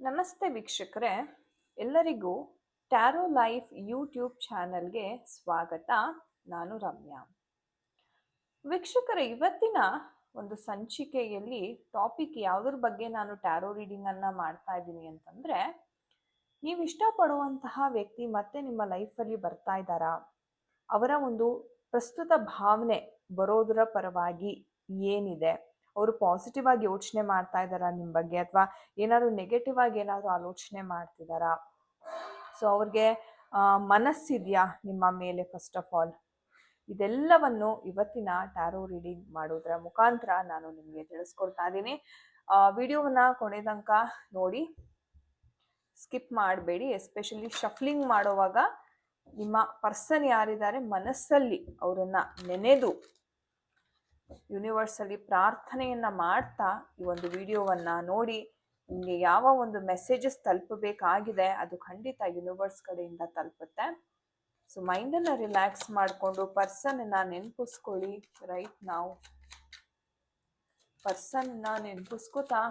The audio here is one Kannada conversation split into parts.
ನಮಸ್ತೆ ವೀಕ್ಷಕರೇ, ಎಲ್ಲರಿಗೂ ಟ್ಯಾರೋ ಲೈಫ್ ಯೂಟ್ಯೂಬ್ ಚಾನಲ್ಗೆ ಸ್ವಾಗತ. ನಾನು ರಮ್ಯಾ. ವೀಕ್ಷಕರೇ, ಇವತ್ತಿನ ಒಂದು ಸಂಚಿಕೆಯಲ್ಲಿ ಟಾಪಿಕ್ ಯಾವುದ್ರ ಬಗ್ಗೆ ನಾನು ಟ್ಯಾರೋ ರೀಡಿಂಗ್ ಅನ್ನ ಮಾಡ್ತಾ ಇದ್ದೀನಿ ಅಂತಂದ್ರೆ, ನೀವು ಇಷ್ಟಪಡುವಂತಹ ವ್ಯಕ್ತಿ ಮತ್ತೆ ನಿಮ್ಮ ಲೈಫಲ್ಲಿ ಬರ್ತಾ ಇದ್ದಾರಾ? ಅವರ ಒಂದು ಪ್ರಸ್ತುತ ಭಾವನೆ ಬರೋದರ ಪರವಾಗಿ ಏನಿದೆ? ಅವರು ಪಾಸಿಟಿವ್ ಆಗಿ ಯೋಚನೆ ಮಾಡ್ತಾ ಇದ್ದಾರಾ ನಿಮ್ಮ ಬಗ್ಗೆ? ಅಥವಾ ಏನಾದರೂ ನೆಗೆಟಿವ್ ಆಗಿ ಏನಾದರೂ ಆಲೋಚನೆ ಮಾಡ್ತಿದ್ದಾರಾ? ಸೊ ಅವ್ರಿಗೆ ಮನಸ್ಸಿದೆಯಾ ನಿಮ್ಮ ಮೇಲೆ ಫಸ್ಟ್ ಆಫ್ ಆಲ್ ಇದೆಲ್ಲವನ್ನು ಇವತ್ತಿನ ಟ್ಯಾರೋ ರೀಡಿಂಗ್ ಮಾಡೋದ್ರ ಮುಖಾಂತರ ನಾನು ನಿಮಗೆ ತಿಳಿಸ್ಕೊಡ್ತಾ ಇದ್ದೀನಿ. ವಿಡಿಯೋವನ್ನ ಕೊನೆ ತನಕ ನೋಡಿ. ಸ್ಕಿಪ್ ಮಾಡಬೇಡಿ ಎಸ್ಪೆಷಲಿ ಶಫ್ಲಿಂಗ್ ಮಾಡುವಾಗ ನಿಮ್ಮ ಪರ್ಸನ್ ಯಾರಿದ್ದಾರೆ, ಮನಸ್ಸಲ್ಲಿ ಅವರನ್ನ ನೆನೆದು ಯೂನಿವರ್ಸ್ ಪ್ರಾರ್ಥನೆಯನ್ನು ಮಾಡ್ತಾ ಈ ಒಂದು ವಿಡಿಯೋವನ್ನ ನೋಡಿ ನಿಮಗೆ ಯಾವ ಒಂದು ಮೆಸೇಜಸ್ ತಲುಪಬೇಕಾಗಿದೆ ಅದು ಖಂಡಿತ ಯೂನಿವರ್ಸ್ ಕಡೆಯಿಂದ ತಲುಪುತ್ತೆ. ಸೊ ಮೈಂಡನ್ನು ರಿಲ್ಯಾಕ್ಸ್ ಮಾಡಿಕೊಂಡು ಪರ್ಸನ್ನ ನೆನಪಿಸ್ಕೊಳ್ಳಿ. ರೈಟ್ ನಾವು ಪರ್ಸನ್ನ ನೆನಪಿಸ್ಕೋತಾ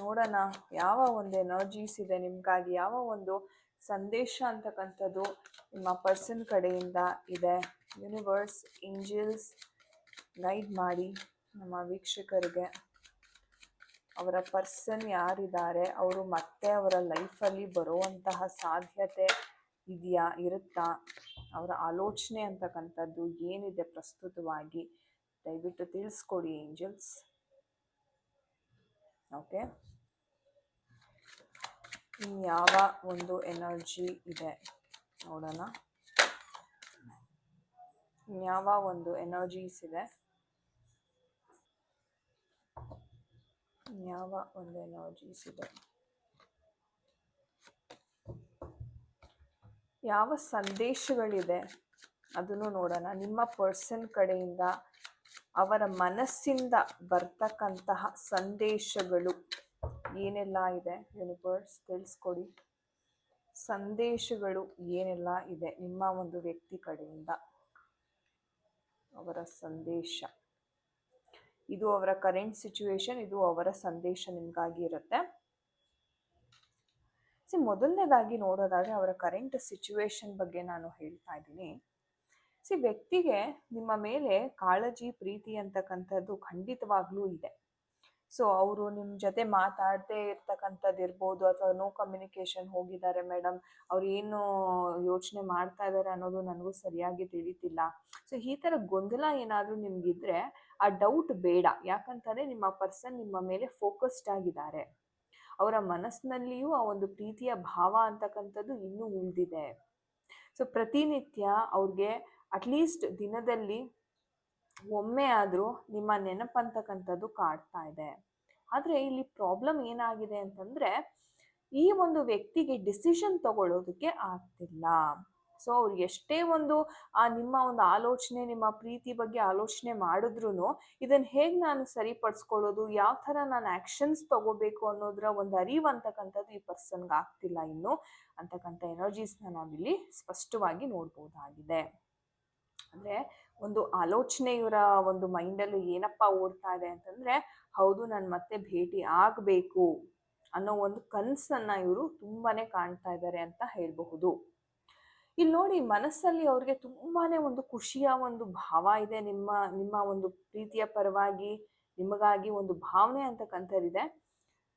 ನೋಡೋಣ ಯಾವ ಒಂದು ಎನರ್ಜೀಸ್ ಇದೆ ನಿಮಗಾಗಿ, ಯಾವ ಒಂದು ಸಂದೇಶ ಅಂತಕ್ಕಂಥದ್ದು ನಿಮ್ಮ ಪರ್ಸನ್ ಕಡೆಯಿಂದ ಇದೆ. ಯೂನಿವರ್ಸ್ ಏಂಜಲ್ಸ್ ಗೈಡ್ ಮಾಡಿ ನಮ್ಮ ವೀಕ್ಷಕರಿಗೆ ಅವರ ಪರ್ಸನ್ ಯಾರಿದ್ದಾರೆ, ಅವರು ಮತ್ತೆ ಅವರ ಲೈಫಲ್ಲಿ ಬರುವಂತಹ ಸಾಧ್ಯತೆ ಇದೆಯಾ, ಇರುತ್ತಾ? ಅವರ ಆಲೋಚನೆ ಅಂತಕ್ಕಂಥದ್ದು ಏನಿದೆ ಪ್ರಸ್ತುತವಾಗಿ? ದಯವಿಟ್ಟು ತಿಳಿಸ್ಕೊಡಿ ಏಂಜಲ್ಸ್ ಓಕೆ ಇನ್ಯಾವ ಒಂದು ಎನರ್ಜಿ ಇದೆ? ನೋಡೋಣ. ಯಾವ ಒಂದು ಎನರ್ಜೀಸ್ ಇದೆ? ಯಾವ ಒಂದು ಎನರ್ಜೀಸ್ ಇದೆ? ಯಾವ ಸಂದೇಶಗಳಿದೆ? ಅದನ್ನು ನೋಡೋಣ. ನಿಮ್ಮ ಪರ್ಸನ್ ಕಡೆಯಿಂದ ಅವರ ಮನಸ್ಸಿಂದ ಬರ್ತಕ್ಕಂತಹ ಸಂದೇಶಗಳು ಏನೆಲ್ಲ ಇದೆ? ಯೂನಿವರ್ಸ್ ತಿಳಿಸ್ಕೊಡಿ. ಸಂದೇಶಗಳು ಏನೆಲ್ಲ ಇದೆ ನಿಮ್ಮ ಒಂದು ವ್ಯಕ್ತಿ ಕಡೆಯಿಂದ? ಅವರ ಸಂದೇಶ. ಇದು ಅವರ ಕರೆಂಟ್ ಸಿಚುವೇಶನ್ ಇದು ಅವರ ಸಂದೇಶ ನಿಮಗಾಗಿ ಇರುತ್ತೆ. ಸಿ ಮೊದಲನೇದಾಗಿ ನೋಡೋದಾದರೆ ಅವರ ಕರೆಂಟ್ ಸಿಚುವೇಶನ್ ಬಗ್ಗೆ ನಾನು ಹೇಳ್ತಾ ಇದ್ದೀನಿ. ಸಿ ವ್ಯಕ್ತಿಗೆ ನಿಮ್ಮ ಮೇಲೆ ಕಾಳಜಿ, ಪ್ರೀತಿ ಅಂತಕ್ಕಂಥದ್ದು ಖಂಡಿತವಾಗ್ಲೂ ಇದೆ. ಸೊ ಅವರು ನಿಮ್ಮ ಜೊತೆ ಮಾತಾಡದೇ ಇರ್ತಕ್ಕಂಥದ್ದು ಇರ್ಬೋದು ಅಥವಾ ನೋ ಕಮ್ಯುನಿಕೇಶನ್ ಹೋಗಿದ್ದಾರೆ ಮೇಡಮ್ ಅವ್ರು ಏನು ಯೋಚನೆ ಮಾಡ್ತಾ ಇದ್ದಾರೆ ಅನ್ನೋದು ನನಗೂ ಸರಿಯಾಗಿ ತಿಳಿತಿಲ್ಲ. ಸೊ ಈ ಥರ ಗೊಂದಲ ಏನಾದರೂ ನಿಮ್ಗಿದ್ರೆ ಆ ಡೌಟ್ ಬೇಡ. ಯಾಕಂತಂದರೆ ನಿಮ್ಮ ಪರ್ಸನ್ ನಿಮ್ಮ ಮೇಲೆ ಫೋಕಸ್ಡ್ ಆಗಿದ್ದಾರೆ. ಅವರ ಮನಸ್ಸಿನಲ್ಲಿಯೂ ಆ ಒಂದು ಪ್ರೀತಿಯ ಭಾವ ಅಂತಕ್ಕಂಥದ್ದು ಇನ್ನೂ ಉಳಿದಿದೆ. ಸೊ ಪ್ರತಿನಿತ್ಯ ಅವ್ರಿಗೆ ಅಟ್ಲೀಸ್ಟ್ ದಿನದಲ್ಲಿ ಒಮ್ಮೆ ಆದರೂ ನಿಮ್ಮ ನೆನಪಂತಕ್ಕಂಥದ್ದು ಕಾಡ್ತಾ ಇದೆ. ಆದರೆ ಇಲ್ಲಿ ಪ್ರಾಬ್ಲಮ್ ಏನಾಗಿದೆ ಅಂತಂದರೆ, ಈ ಒಂದು ವ್ಯಕ್ತಿಗೆ ಡಿಸಿಷನ್ ತಗೊಳ್ಳೋದಕ್ಕೆ ಆಗ್ತಿಲ್ಲ. ಸೊ ಅವ್ರು ಎಷ್ಟೇ ಒಂದು, ಆ, ನಿಮ್ಮ ಒಂದು ಆಲೋಚನೆ, ನಿಮ್ಮ ಪ್ರೀತಿ ಬಗ್ಗೆ ಆಲೋಚನೆ ಮಾಡಿದ್ರು ಇದನ್ನು ಹೇಗೆ ನಾನು ಸರಿಪಡಿಸ್ಕೊಳ್ಳೋದು, ಯಾವ ಥರ ನಾನು ಆ್ಯಕ್ಷನ್ಸ್ ತಗೋಬೇಕು ಅನ್ನೋದ್ರ ಒಂದು ಅರಿವು ಅಂತಕ್ಕಂಥದ್ದು ಈ ಪರ್ಸನ್ಗೆ ಆಗ್ತಿಲ್ಲ ಇನ್ನು ಅಂತಕ್ಕಂಥ ಎನರ್ಜೀಸ್ನ ನಾವಿಲ್ಲಿ ಸ್ಪಷ್ಟವಾಗಿ ನೋಡ್ಬೋದಾಗಿದೆ. ಅಂದರೆ ಒಂದು ಆಲೋಚನೆ ಇವರ ಒಂದು ಮೈಂಡಲ್ಲಿ ಏನಪ್ಪ ಓಡ್ತಾ ಇದೆ ಅಂತಂದರೆ, ಹೌದು ನಾನು ಮತ್ತೆ ಭೇಟಿ ಆಗಬೇಕು ಅನ್ನೋ ಒಂದು ಕನಸನ್ನು ಇವರು ತುಂಬಾ ಕಾಣ್ತಾ ಇದ್ದಾರೆ ಅಂತ ಹೇಳಬಹುದು. ಇಲ್ಲಿ ನೋಡಿ ಮನಸ್ಸಲ್ಲಿ ಅವ್ರಿಗೆ ತುಂಬಾ ಒಂದು ಖುಷಿಯ ಒಂದು ಭಾವ ಇದೆ ನಿಮ್ಮ ನಿಮ್ಮ ಒಂದು ಪ್ರೀತಿಯ ಪರವಾಗಿ, ನಿಮಗಾಗಿ ಒಂದು ಭಾವನೆ ಅಂತಕ್ಕಂಥದ್ದಿದೆ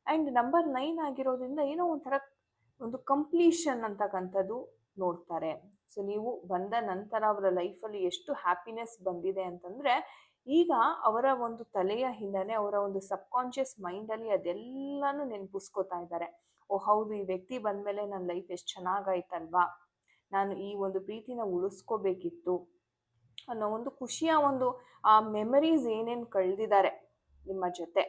ಆ್ಯಂಡ್ ನಂಬರ್ ನೈನ್ ಆಗಿರೋದ್ರಿಂದ ಏನೋ ಒಂಥರ ಒಂದು ಕಂಪ್ಲೀಷನ್ ಅಂತಕ್ಕಂಥದ್ದು ನೋಡ್ತಾರೆ. ಸೊ ನೀವು ಬಂದ ನಂತರ ಅವರ ಲೈಫಲ್ಲಿ ಎಷ್ಟು ಹ್ಯಾಪಿನೆಸ್ ಬಂದಿದೆ ಅಂತಂದರೆ, ಈಗ ಅವರ ಒಂದು ತಲೆಯ ಹಿಂದನೆ ಅವರ ಒಂದು ಸಬ್ಕಾನ್ಷಿಯಸ್ ಮೈಂಡಲ್ಲಿ ಅದೆಲ್ಲನೂ ನೆನಪಿಸ್ಕೋತಾ ಇದ್ದಾರೆ. ಓ, ಹೌದು, ಈ ವ್ಯಕ್ತಿ ಬಂದಮೇಲೆ ನನ್ನ ಲೈಫ್ ಎಷ್ಟು ಚೆನ್ನಾಗಾಯ್ತಲ್ವಾ? ನಾನು ಈ ಒಂದು ಪ್ರೀತಿನ ಉಳಿಸ್ಕೋಬೇಕಿತ್ತು ಅನ್ನೋ ಒಂದು ಖುಷಿಯ ಒಂದು, ಆ ಮೆಮರೀಸ್ ಏನೇನು ಕಳೆದಿದ್ದಾರೆ ನಿಮ್ಮ ಜೊತೆ,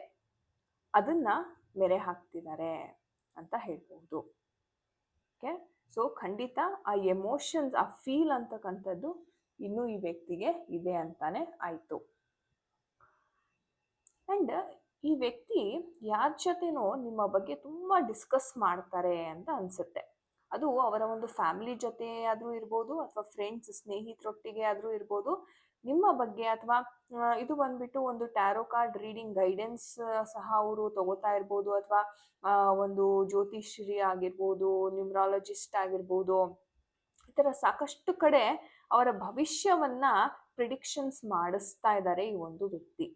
ಅದನ್ನು ಮೆರೆ ಹಾಕ್ತಿದ್ದಾರೆ ಅಂತ ಹೇಳ್ಬೋದು ಓಕೆ ಸೊ ಖಂಡಿತ ಆ ಎಮೋಷನ್ಸ್ ಆ ಫೀಲ್ ಅಂತಕ್ಕಂಥದ್ದು ಇನ್ನೂ ಈ ವ್ಯಕ್ತಿಗೆ ಇದೆ ಅಂತಾನೆ ಆಯಿತು. ಆ್ಯಂಡ್ ಈ ವ್ಯಕ್ತಿ ಯಾರ ಜೊತೆನೋ ನಿಮ್ಮ ಬಗ್ಗೆ ತುಂಬ ಡಿಸ್ಕಸ್ ಮಾಡ್ತಾರೆ ಅಂತ ಅನಿಸುತ್ತೆ. ಅದು ಅವರ ಒಂದು ಫ್ಯಾಮಿಲಿ ಜೊತೆ ಆದರೂ ಇರ್ಬೋದು ಅಥವಾ ಫ್ರೆಂಡ್ಸ್ ಸ್ನೇಹಿತರೊಟ್ಟಿಗೆ ಆದರೂ ಇರ್ಬೋದು. ನಿಮ್ಮ ಬಗ್ಗೆ ಅಥವಾ ಇದು ಬಂದ್ಬಿಟ್ಟು ಒಂದು ಟ್ಯಾರೋ ಕಾರ್ಡ್ ರೀಡಿಂಗ್ ಗೈಡೆನ್ಸ್ ಸಹ ಅವರು ತಗೋತಾ ಇರ್ಬೋದು ಅಥವಾ ಒಂದು ಜ್ಯೋತಿಷ್ರಿ ಆಗಿರ್ಬೋದು, ನ್ಯೂಮ್ರಾಲಜಿಸ್ಟ್ ಆಗಿರ್ಬೋದು, ಈ ಥರ ಸಾಕಷ್ಟು ಕಡೆ ಅವರ ಭವಿಷ್ಯವನ್ನ ಪ್ರಿಡಿಕ್ಷನ್ಸ್ ಮಾಡಿಸ್ತಾ ಇದ್ದಾರೆ ಈ ಒಂದು ವ್ಯಕ್ತಿ.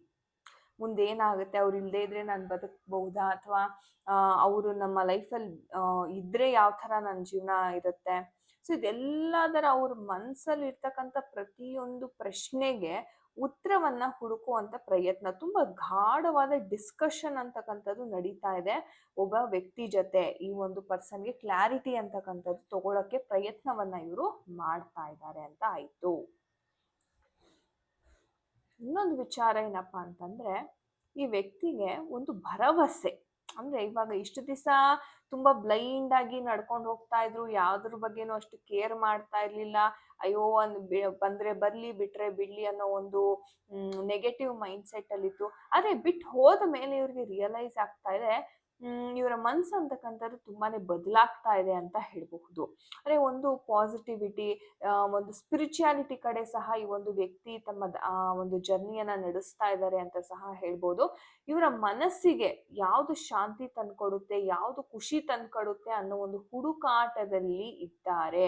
ಮುಂದೆ ಏನಾಗುತ್ತೆ? ಅವ್ರು ಇಲ್ಲದೇ ಇದ್ರೆ ನಾನು ಬದುಕಬಹುದಾ? ಅಥವಾ ಅವರು ನಮ್ಮ ಲೈಫಲ್ಲಿ ಇದ್ರೆ ಯಾವ ಥರ ನನ್ನ ಜೀವನ ಇರುತ್ತೆ? ಸೊ ಇದೆಲ್ಲದರ ಅವ್ರ ಮನಸ್ಸಲ್ಲಿ ಇರ್ತಕ್ಕಂಥ ಪ್ರತಿಯೊಂದು ಪ್ರಶ್ನೆಗೆ ಉತ್ತರವನ್ನ ಹುಡುಕುವಂತ ಪ್ರಯತ್ನ. ತುಂಬಾ ಗಾಢವಾದ ಡಿಸ್ಕಷನ್ ಅಂತಕ್ಕಂಥದ್ದು ನಡೀತಾ ಇದೆ. ಒಬ್ಬ ವ್ಯಕ್ತಿ ಜೊತೆ ಈ ಒಂದು ಪರ್ಸನ್ಗೆ ಕ್ಲಾರಿಟಿ ಅಂತಕ್ಕಂಥದ್ದು ತಗೊಳಕ್ಕೆ ಪ್ರಯತ್ನವನ್ನ ಇವರು ಮಾಡ್ತಾ ಇದ್ದಾರೆ ಅಂತ ಆಯ್ತು. ಇನ್ನೊಂದು ವಿಚಾರ ಏನಪ್ಪ ಅಂತಂದ್ರೆ, ಈ ವ್ಯಕ್ತಿಗೆ ಒಂದು ಭರವಸೆ. ಅಂದ್ರೆ ಇವಾಗ ಇಷ್ಟು ದಿವಸ ತುಂಬಾ ಬ್ಲೈಂಡ್ ಆಗಿ ನಡ್ಕೊಂಡು ಹೋಗ್ತಾ ಇದ್ರು, ಯಾವ್ದ್ರ ಬಗ್ಗೆನೂ ಅಷ್ಟು ಕೇರ್ ಮಾಡ್ತಾ ಇರ್ಲಿಲ್ಲ. ಅಯ್ಯೋ ಒಂದು ಬಂದ್ರೆ ಬರ್ಲಿ, ಬಿಟ್ರೆ ಬಿಡ್ಲಿ ಅನ್ನೋ ಒಂದು ನೆಗೆಟಿವ್ ಮೈಂಡ್ ಸೆಟ್ ಅಲ್ಲಿ ಇತ್ತು ಆದ್ರೆ ಬಿಟ್ಟು ಹೋದ ಮೇಲೆ ಇವ್ರಿಗೆ ರಿಯಲೈಸ್ ಆಗ್ತಾ ಇದೆ ಇವರ ಮನಸ್ಸು ಅಂತಕ್ಕಂಥದ್ದು ತುಂಬಾನೇ ಬದಲಾಗ್ತಾ ಇದೆ ಅಂತ ಹೇಳಬಹುದು. ಅಂದರೆ ಒಂದು ಪಾಸಿಟಿವಿಟಿ ಒಂದು ಸ್ಪಿರಿಚುಯಾಲಿಟಿ ಕಡೆ ಸಹ ಈ ಒಂದು ವ್ಯಕ್ತಿ ತಮ್ಮ ಒಂದು ಜರ್ನಿಯನ್ನ ನಡೆಸ್ತಾ ಇದ್ದಾರೆ ಅಂತ ಸಹ ಹೇಳ್ಬೋದು ಇವರ ಮನಸ್ಸಿಗೆ ಯಾವುದು ಶಾಂತಿ ತಂದ್ಕೊಡುತ್ತೆ, ಯಾವುದು ಖುಷಿ ತಂದ್ಕೊಡುತ್ತೆ ಅನ್ನೋ ಒಂದು ಹುಡುಕಾಟದಲ್ಲಿ ಇದ್ದಾರೆ.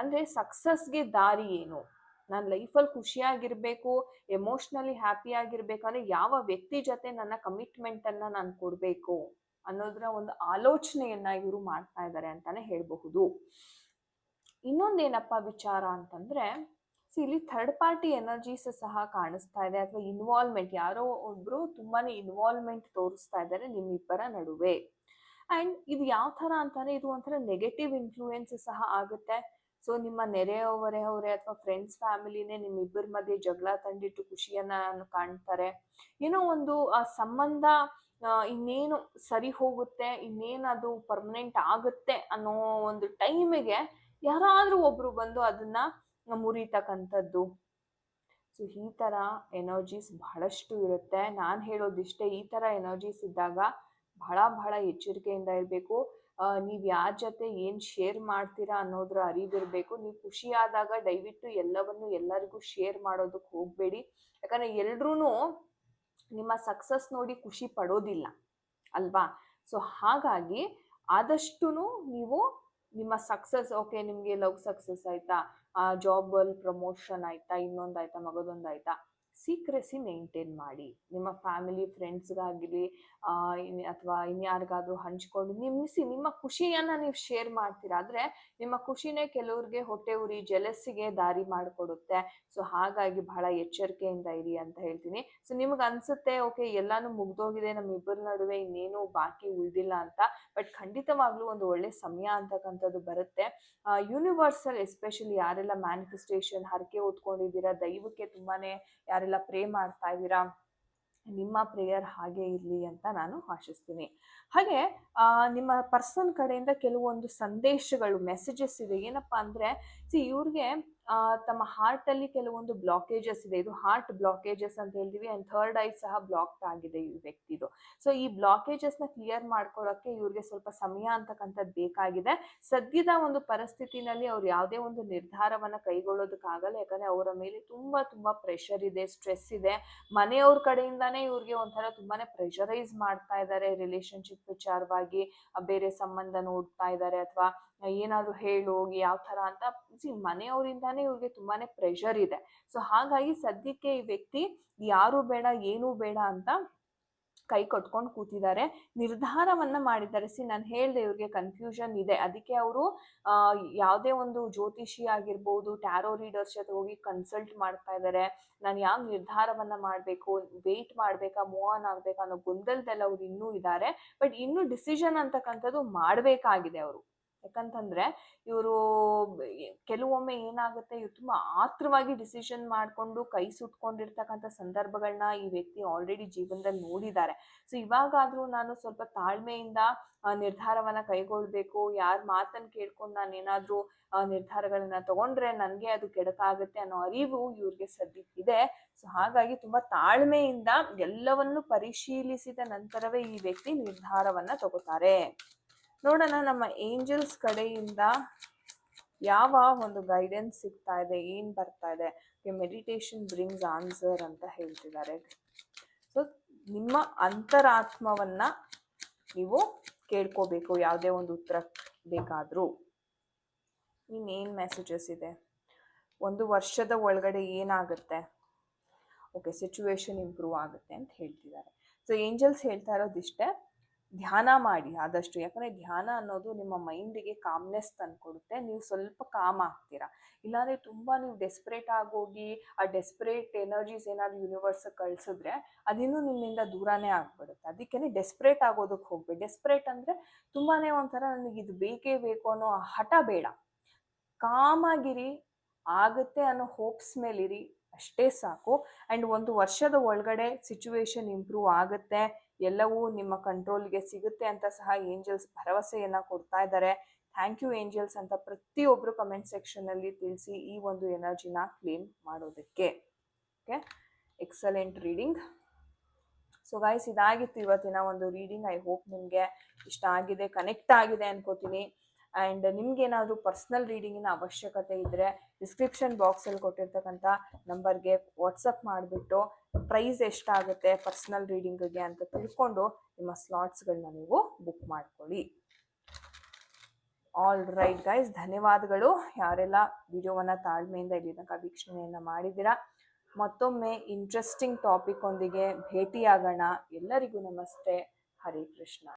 ಅಂದರೆ ಸಕ್ಸಸ್ಗೆ ದಾರಿ ಏನು? ನಾನು ಲೈಫಲ್ಲಿ ಖುಷಿಯಾಗಿರ್ಬೇಕು ಎಮೋಷ್ನಲಿ ಹ್ಯಾಪಿ ಅಂದ್ರೆ ಯಾವ ವ್ಯಕ್ತಿ ಜೊತೆ ನನ್ನ ಕಮಿಟ್ಮೆಂಟನ್ನು ನಾನು ಕೊಡಬೇಕು? ಅನ್ನೋದ್ರ ಒಂದು ಆಲೋಚನೆಯನ್ನ ಇವರು ಮಾಡ್ತಾ ಇದ್ದಾರೆ ಅಂತಾನೆ ಹೇಳಬಹುದು. ಇನ್ನೊಂದೇನಪ್ಪ ವಿಚಾರ ಅಂತಂದ್ರೆ ಇಲ್ಲಿ ಥರ್ಡ್ ಪಾರ್ಟಿ ಎನರ್ಜೀಸ್ ಸಹ ಕಾಣಿಸ್ತಾ ಇದೆ, ಅಥವಾ ಇನ್ವಾಲ್ವ್ಮೆಂಟ್ ಯಾರೋ ಒಬ್ರು ತುಂಬಾನೇ ಇನ್ವಾಲ್ವ್ಮೆಂಟ್ ತೋರಿಸ್ತಾ ಇದ್ದಾರೆ ನಿಮ್ಮಿಬ್ಬರ ನಡುವೆ. ಅಂಡ್ ಇದು ಯಾವ ತರ ಅಂತಾನೆ ಇದು ಒಂಥರ ನೆಗೆಟಿವ್ ಇನ್ಫ್ಲೂಯೆನ್ಸ್ ಸಹ ಆಗುತ್ತೆ. ಸೊ ನಿಮ್ಮ ನೆರೆಯವರೇ ಅಥವಾ ಫ್ರೆಂಡ್ಸ್ ಫ್ಯಾಮಿಲಿನೇ ನಿಮ್ಮಿಬ್ಬರ ಮಧ್ಯೆ ಜಗಳ ತಂದಿಟ್ಟು ಖುಷಿಯನ್ನ ಕಾಣ್ತಾರೆ. ಏನೋ ಒಂದು ಆ ಸಂಬಂಧ ಇನ್ನೇನು ಸರಿ ಹೋಗುತ್ತೆ ಇನ್ನೇನು ಅದು ಪರ್ಮನೆಂಟ್ ಆಗುತ್ತೆ ಅನ್ನೋ ಒಂದು ಟೈಮಿಗೆ ಯಾರಾದರೂ ಒಬ್ರು ಬಂದು ಅದನ್ನ ಮುರಿತಕ್ಕಂಥದ್ದು. ಸೊ ಈ ಥರ ಎನರ್ಜೀಸ್ ಬಹಳಷ್ಟು ಇರುತ್ತೆ. ನಾನು ಹೇಳೋದಿಷ್ಟೇ, ಈ ಥರ ಎನರ್ಜೀಸ್ ಇದ್ದಾಗ ಬಹಳ ಬಹಳ ಎಚ್ಚರಿಕೆಯಿಂದ ಇರಬೇಕು. ನೀವು ಯಾರ ಜೊತೆ ಏನು ಶೇರ್ ಮಾಡ್ತೀರಾ ಅನ್ನೋದ್ರ ಅರಿವಿರಬೇಕು ನೀವು ಖುಷಿಯಾದಾಗ ದಯವಿಟ್ಟು ಎಲ್ಲವನ್ನು ಎಲ್ಲರಿಗೂ ಶೇರ್ ಮಾಡೋದಕ್ಕೆ ಹೋಗಬೇಡಿ. ಯಾಕಂದರೆ ಎಲ್ರೂ ನಿಮ್ಮ ಸಕ್ಸಸ್ ನೋಡಿ ಖುಷಿ ಪಡೋದಿಲ್ಲ, ಅಲ್ವಾ? ಸೊ ಹಾಗಾಗಿ ಆದಷ್ಟು ನೀವು ನಿಮ್ಮ ಸಕ್ಸಸ್ ಓಕೆ ನಿಮಗೆ ಲವ್ ಸಕ್ಸಸ್ ಆಯ್ತಾ? ಜಾಬಲ್ಲಿ ಪ್ರಮೋಷನ್ ಆಯ್ತಾ ಇನ್ನೊಂದು ಆಯ್ತಾ? ಮಗದೊಂದು ಆಯ್ತಾ ಸೀಕ್ರೆಸಿ ಮೇಂಟೈನ್ ಮಾಡಿ. ನಿಮ್ಮ ಫ್ಯಾಮಿಲಿ ಫ್ರೆಂಡ್ಸ್ಗಾಗಲಿ ಅಥವಾ ಇನ್ಯಾರಿಗಾದ್ರೂ ಹಂಚ್ಕೊಂಡು ನಿಮ್ಮಿಸಿ ನಿಮ್ಮ ಖುಷಿಯನ್ನು ನೀವು ಶೇರ್ ಮಾಡ್ತೀರಾ? ಆದರೆ ನಿಮ್ಮ ಖುಷಿನೇ ಕೆಲವ್ರಿಗೆ ಹೊಟ್ಟೆ ಉರಿ ಜಲಸ್ಸಿಗೆ ದಾರಿ ಮಾಡಿಕೊಡುತ್ತೆ. ಸೊ ಹಾಗಾಗಿ ಬಹಳ ಎಚ್ಚರಿಕೆಯಿಂದ ಇರಿ ಅಂತ ಹೇಳ್ತೀನಿ. ಸೊ ನಿಮ್ಗೆ ಅನ್ಸುತ್ತೆ ಓಕೆ ಎಲ್ಲಾನು ಮುಗ್ದೋಗಿದೆ, ನಮ್ಮಿಬ್ಬರ ನಡುವೆ ಇನ್ನೇನು ಬಾಕಿ ಉಳಿದಿಲ್ಲ ಅಂತ ಬಟ್ ಖಂಡಿತವಾಗ್ಲೂ ಒಂದು ಒಳ್ಳೆ ಸಮಯ ಅಂತಕ್ಕಂಥದ್ದು ಬರುತ್ತೆ. ಯೂನಿವರ್ಸಲ್ ಎಸ್ಪೆಷಲಿ ಯಾರೆಲ್ಲ ಮ್ಯಾನಿಫೆಸ್ಟೇಷನ್ ಹರಕೆ ಓದ್ಕೊಂಡಿದ್ದೀರಾ ದೈವಕ್ಕೆ ತುಂಬಾನೇ ಯಾರೆಲ್ಲ ಪ್ರೇ ಮಾಡ್ತಾ ಇದ್ದೀರಾ, ನಿಮ್ಮ ಪ್ರೇಯರ್ ಹಾಗೆ ಇರಲಿ ಅಂತ ನಾನು ಆಶಿಸ್ತೀನಿ. ಹಾಗೆ ನಿಮ್ಮ ಪರ್ಸನ್ ಕಡೆಯಿಂದ ಕೆಲವೊಂದು ಸಂದೇಶಗಳು ಮೆಸೇಜಸ್ ಇದೆ. ಏನಪ್ಪಾ ಅಂದರೆ ಸಿ ಇವ್ರಿಗೆ ತಮ್ಮ ಹಾರ್ಟ್ ಅಲ್ಲಿ ಕೆಲವೊಂದು ಬ್ಲಾಕೇಜಸ್ ಇದೆ. ಇದು ಹಾರ್ಟ್ ಬ್ಲಾಕೇಜಸ್ ಅಂತ ಹೇಳ್ತೀವಿ. ಅಂಡ್ ಥರ್ಡ್ ಐ ಸಹ ಬ್ಲಾಕ್ಡ್ ಆಗಿದೆ ಈ ವ್ಯಕ್ತಿದು. ಸೊ ಈ ಬ್ಲಾಕೇಜಸ್ನ ಕ್ಲಿಯರ್ ಮಾಡ್ಕೊಳ್ಳೋಕೆ ಇವ್ರಿಗೆ ಸ್ವಲ್ಪ ಸಮಯ ಅಂತಕ್ಕಂಥದ್ದು ಬೇಕಾಗಿದೆ. ಸದ್ಯದ ಒಂದು ಪರಿಸ್ಥಿತಿನಲ್ಲಿ ಅವ್ರು ಯಾವುದೇ ಒಂದು ನಿರ್ಧಾರವನ್ನ ಕೈಗೊಳ್ಳೋದಕ್ಕಾಗಲ್ಲ. ಯಾಕಂದ್ರೆ ಅವರ ಮೇಲೆ ತುಂಬಾ ತುಂಬಾ ಪ್ರೆಷರ್ ಇದೆ ಸ್ಟ್ರೆಸ್ ಇದೆ. ಮನೆಯವ್ರ ಕಡೆಯಿಂದಾನೇ ಇವ್ರಿಗೆ ಒಂಥರ ತುಂಬಾನೇ ಪ್ರೆಷರೈಸ್ ಮಾಡ್ತಾ ಇದ್ದಾರೆ. ರಿಲೇಶನ್ಶಿಪ್ ವಿಚಾರವಾಗಿ, ಬೇರೆ ಸಂಬಂಧ ನೋಡ್ತಾ ಇದ್ದಾರೆ. ಅಥವಾ ಏನಾದರೂ ಹೇಳು ಯಾವ ಥರ ಅಂತ. ಸಿ ಮನೆಯವರಿಂದಾನೇ ಇವ್ರಿಗೆ ತುಂಬಾನೇ ಪ್ರೆಷರ್ ಇದೆ. ಸೊ ಹಾಗಾಗಿ ಸದ್ಯಕ್ಕೆ ಈ ವ್ಯಕ್ತಿ ಯಾರು ಬೇಡ, ಏನೂ ಬೇಡ ಅಂತ ಕೈ ಕಟ್ಕೊಂಡು ಕೂತಿದ್ದಾರೆ. ನಿರ್ಧಾರವನ್ನ ಮಾಡಿದ್ದಾರೆ. ಸಿ ನಾನು ಹೇಳ್ದೆ ಇವ್ರಿಗೆ ಕನ್ಫ್ಯೂಷನ್ ಇದೆ. ಅದಕ್ಕೆ ಅವರು ಯಾವುದೇ ಒಂದು ಜ್ಯೋತಿಷಿ ಆಗಿರ್ಬೋದು ಟ್ಯಾರೋ ರೀಡರ್ಸ್ ಜೊತೆ ಹೋಗಿ ಕನ್ಸಲ್ಟ್ ಮಾಡ್ತಾ ಇದ್ದಾರೆ ನಾನು ಯಾವ ನಿರ್ಧಾರವನ್ನ ಮಾಡಬೇಕು ವೇಟ್ ಮಾಡಬೇಕಾ ಮೂವ್ ಆನ್ ಆಗ್ಬೇಕಾ ಅನ್ನೋ ಗೊಂದಲದಲ್ಲಿ ಅವ್ರು ಇನ್ನೂ ಇದ್ದಾರೆ ಬಟ್ ಇನ್ನೂ ಡಿಸಿಷನ್ ಅಂತಕ್ಕಂಥದ್ದು ಮಾಡಬೇಕಾಗಿದೆ ಅವರು. ಯಾಕಂತಂದ್ರೆ ಇವರು ಕೆಲವೊಮ್ಮೆ ಏನಾಗುತ್ತೆ, ಇವ್ರು ತುಂಬ ಆತ್ರವಾಗಿ ಡಿಸಿಷನ್ ಮಾಡಿಕೊಂಡು ಕೈ ಸುಟ್ಕೊಂಡಿರ್ತಕ್ಕಂಥ ಸಂದರ್ಭಗಳನ್ನ ಈ ವ್ಯಕ್ತಿ ಆಲ್ರೆಡಿ ಜೀವನದಲ್ಲಿ ನೋಡಿದ್ದಾರೆ. ಸೊ ಇವಾಗಾದರೂ ನಾನು ಸ್ವಲ್ಪ ತಾಳ್ಮೆಯಿಂದ ನಿರ್ಧಾರವನ್ನ ಕೈಗೊಳ್ಬೇಕು. ಯಾರ ಮಾತನ್ನು ಕೇಳ್ಕೊಂಡು ನಾನು ಏನಾದರೂ ನಿರ್ಧಾರಗಳನ್ನ ತಗೊಂಡ್ರೆ ನನಗೆ ಅದು ಕೆಡಕಾಗುತ್ತೆ ಅನ್ನೋ ಅರಿವು ಇವ್ರಿಗೆ ಸದ್ಯಕ್ಕಿದೆ ಸೊ ಹಾಗಾಗಿ ತುಂಬ ತಾಳ್ಮೆಯಿಂದ ಎಲ್ಲವನ್ನು ಪರಿಶೀಲಿಸಿದ ನಂತರವೇ ಈ ವ್ಯಕ್ತಿ ನಿರ್ಧಾರವನ್ನ ತಗೋತಾರೆ. ನೋಡೋಣ, ನಮ್ಮ ಏಂಜಲ್ಸ್ ಕಡೆಯಿಂದ ಯಾವ ಒಂದು ಗೈಡೆನ್ಸ್ ಸಿಗ್ತಾ ಇದೆ, ಏನು ಬರ್ತಾ ಇದೆ? ಮೆಡಿಟೇಷನ್ ಬ್ರಿಂಗ್ಸ್ ಆನ್ಸರ್ ಅಂತ ಹೇಳ್ತಿದ್ದಾರೆ. ಸೊ ನಿಮ್ಮ ಅಂತರಾತ್ಮವನ್ನ ನೀವು ಕೇಳ್ಕೋಬೇಕು, ಯಾವುದೇ ಒಂದು ಉತ್ತರ ಬೇಕಾದರೂ. ಇನ್ನೇನು ಮೆಸೇಜಸ್ ಇದೆ? ಒಂದು ವರ್ಷದ ಒಳಗಡೆ ಏನಾಗುತ್ತೆ? ಓಕೆ ಸಿಚುವೇಶನ್ ಇಂಪ್ರೂವ್ ಆಗುತ್ತೆ ಅಂತ ಹೇಳ್ತಿದ್ದಾರೆ. ಸೊ ಏಂಜಲ್ಸ್ ಹೇಳ್ತಾ ಇರೋದಿಷ್ಟೇ. ಧ್ಯಾನ ಮಾಡಿ. ಆದಷ್ಟು ಯಾಕಂದರೆ ಧ್ಯಾನ ಅನ್ನೋದು ನಿಮ್ಮ ಮೈಂಡಿಗೆ ಕಾಮ್ನೆಸ್ ತಂದ್ಕೊಡುತ್ತೆ ನೀವು ಸ್ವಲ್ಪ ಕಾಮ್ ಆಗ್ತೀರ. ಇಲ್ಲಾಂದರೆ ತುಂಬ ನೀವು ಡೆಸ್ಪ್ರೇಟ್ ಆಗೋಗಿ, ಆ ಡೆಸ್ಪ್ರೇಟ್ ಎನರ್ಜೀಸ್ ಏನಾದರೂ ಯೂನಿವರ್ಸಿಗೆ ಕಳಿಸಿದ್ರೆ ಅದಿನ್ನು ನಿಮ್ಮಿಂದ ದೂರನೇ ಆಗ್ಬಿಡುತ್ತೆ. ಅದಕ್ಕೇ ಡೆಸ್ಪ್ರೇಟ್ ಆಗೋದಕ್ಕೆ ಹೋಗ್ಬೇಡಿ. ಡೆಸ್ಪ್ರೇಟ್ ಅಂದರೆ ತುಂಬಾ ಒಂಥರ ನನಗೆ ಇದು ಬೇಕೇ ಬೇಕು ಅನ್ನೋ ಆ ಹಠ ಬೇಡ. ಕಾಮಾಗಿರಿ ಆಗುತ್ತೆ ಅನ್ನೋ ಹೋಪ್ಸ್ ಮೇಲಿರಿ, ಅಷ್ಟೇ ಸಾಕು. ಆ್ಯಂಡ್ ಒಂದು ವರ್ಷದ ಒಳಗಡೆ ಸಿಚುವೇಶನ್ ಇಂಪ್ರೂವ್ ಆಗುತ್ತೆ. ಎಲ್ಲವೂ ನಿಮ್ಮ ಕಂಟ್ರೋಲ್ಗೆ ಸಿಗುತ್ತೆ ಅಂತ ಸಹ ಏಂಜಲ್ಸ್ ಭರವಸೆಯನ್ನು ಕೊಡ್ತಾ ಇದ್ದಾರೆ. ಥ್ಯಾಂಕ್ ಯು ಏಂಜಲ್ಸ್ ಅಂತ ಪ್ರತಿಯೊಬ್ಬರು ಕಮೆಂಟ್ ಸೆಕ್ಷನಲ್ಲಿ ತಿಳಿಸಿ ಈ ಒಂದು ಎನರ್ಜಿನ ಕ್ಲೇಮ್ ಮಾಡೋದಕ್ಕೆ. Okay excellent reading so guys ಇದಾಗಿತ್ತು ಇವತ್ತಿನ ಒಂದು ರೀಡಿಂಗ್ ಐ ಹೋಪ್ ನಿಮಗೆ ಇಷ್ಟ ಆಗಿದೆ ಕನೆಕ್ಟ್ ಆಗಿದೆ ಅನ್ಕೋತೀನಿ. ಆ್ಯಂಡ್ ನಿಮಗೇನಾದರೂ ಪರ್ಸ್ನಲ್ ರೀಡಿಂಗಿನ ಅವಶ್ಯಕತೆ ಇದ್ದರೆ ಡಿಸ್ಕ್ರಿಪ್ಷನ್ ಬಾಕ್ಸಲ್ಲಿ ಕೊಟ್ಟಿರ್ತಕ್ಕಂಥ ನಂಬರ್ಗೆ ವಾಟ್ಸಪ್ ಮಾಡಿಬಿಟ್ಟು ಪ್ರೈಸ್ ಎಷ್ಟಾಗುತ್ತೆ ಪರ್ಸ್ನಲ್ ರೀಡಿಂಗಿಗೆ ಅಂತ ತಿಳ್ಕೊಂಡು ನಿಮ್ಮ ಸ್ಲಾಟ್ಸ್ಗಳನ್ನ ನೀವು ಬುಕ್ ಮಾಡ್ಕೊಳ್ಳಿ. ಆಲ್ ರೈಟ್ ಗೈಸ್ ಧನ್ಯವಾದಗಳು. ಯಾರೆಲ್ಲ ವಿಡಿಯೋವನ್ನು ತಾಳ್ಮೆಯಿಂದ ಇಲ್ಲಿ ತನಕ ವೀಕ್ಷಣೆಯನ್ನು ಮಾಡಿದ್ದೀರಾ? ಮತ್ತೊಮ್ಮೆ ಇಂಟ್ರೆಸ್ಟಿಂಗ್ ಟಾಪಿಕ್ ಒಂದಿಗೆ ಭೇಟಿಯಾಗೋಣ. ಎಲ್ಲರಿಗೂ ನಮಸ್ತೆ. ಹರೇ ಕೃಷ್ಣ.